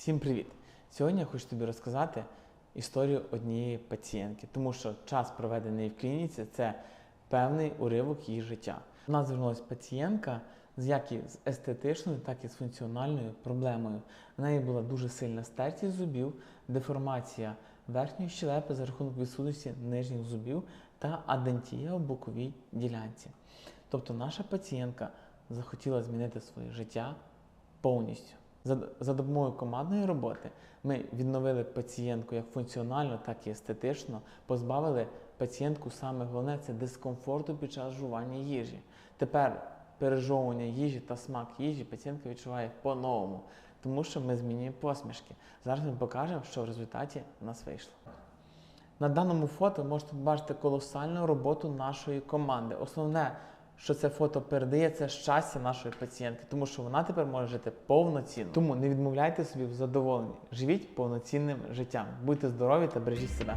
Всім привіт! Сьогодні я хочу тобі розказати історію однієї пацієнтки, тому що час, проведений в клініці, це певний уривок її життя. У нас звернулася пацієнтка з як і з естетичною, так і з функціональною проблемою. В неї була дуже сильна стертість зубів, деформація верхньої щелепи за рахунок відсутності нижніх зубів та адентія у боковій ділянці. Тобто наша пацієнтка захотіла змінити своє життя повністю. За, допомогою командної роботи ми відновили пацієнтку як функціонально, так і естетично, позбавили пацієнтку саме головне це дискомфорту під час жування їжі. Тепер пережовування їжі та смак їжі пацієнтка відчуває по-новому, тому що ми змінюємо посмішки. Зараз ми покажемо, що в результаті в нас вийшло. На даному фото можете побачити колосальну роботу нашої команди. Основне, що це фото передається щастя нашої пацієнтки, тому що вона тепер може жити повноцінно. Тому не відмовляйте собі в задоволенні. Живіть повноцінним життям. Будьте здорові та бережіть себе.